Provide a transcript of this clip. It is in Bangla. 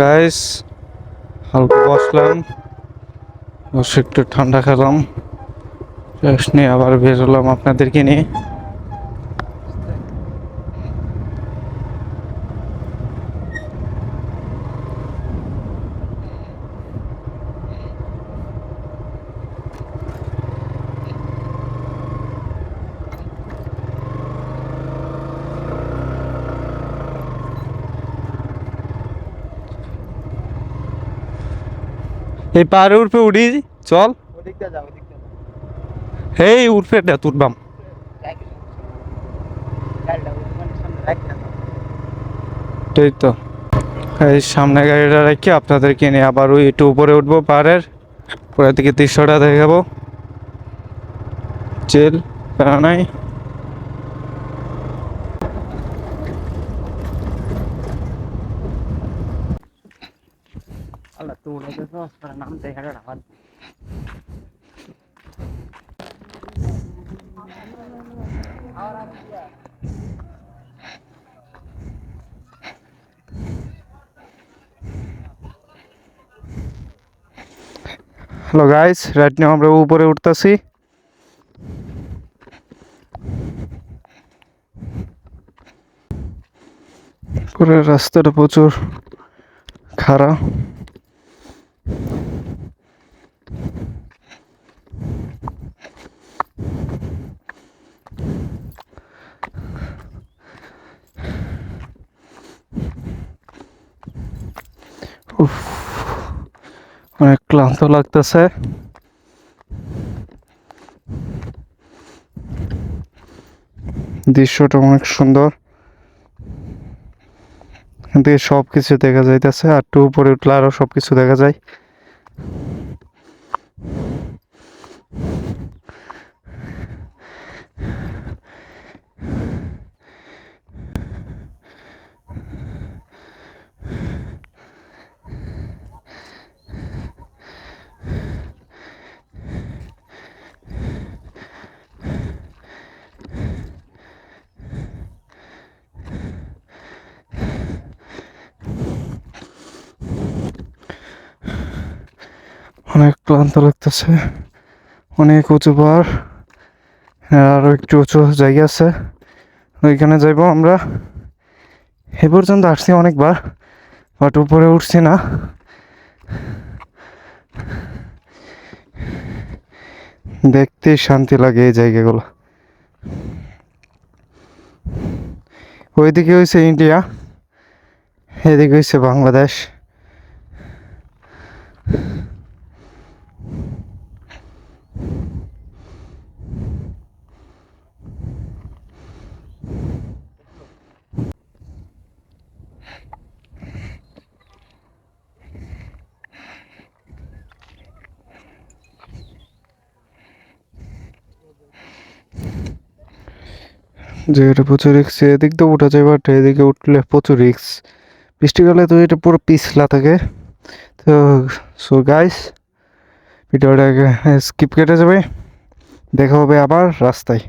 গাইস হালকা বসলাম। বসে একটু ঠান্ডা খেলাম। রেস্ট নিয়ে আবার বেরোলাম আপনাদেরকে নিয়ে। এই পাহাড়ে উঠবে উঠি চল। এই উঠবে না তুলবাম গাড়িটা ওখানে সামনে রাখতে দাও। এই তো। এই সামনে গাড়িটা রেখে আপনাদেরকে নিয়ে আবার ওই একটু উপরে উঠবো পাহাড়ের। পরের দিকে দৃশ্যটা দেখাবো। চেল প্যারা নাই আল্লাহ তো ওটা তো আসলে নাম দেখা যাবে আমার হ্যালো গাইস রাইট নাও আমরা উপরে উঠতেছি। পুরো রাস্তাটা প্রচুর খারাপ অনেক ক্লান্ত লাগতেছে। দৃশ্যটা অনেক সুন্দর। এখান থেকে সব কিছু দেখা যাইতেছে, আর টু উপরে উঠলে আরও সব কিছু দেখা যায়। অনেক ক্লান্ত লাগতেছে। অনেক উঁচু পাহাড় আরও একটু উঁচু জায়গা আছে। ওইখানে যাইবো আমরা। এ পর্যন্ত আসছি অনেকবার, বাট উপরে উঠছি না। দেখতেই শান্তি লাগে এই জায়গাগুলো। ওইদিকে হয়েছে ইন্ডিয়া, এদিকে হয়েছে বাংলাদেশ। জায়গাটা প্রচুর রিক্স এদিক দিয়ে উঠা যায় বাট এদিকে উঠলে প্রচুর রিক্স বৃষ্টিকালে তো এটা পুরো পিছলা থাকে। তো সো গাইস ভিডিওটাকে স্কিপ কেটে যাবে। দেখা হবে আবার রাস্তায়।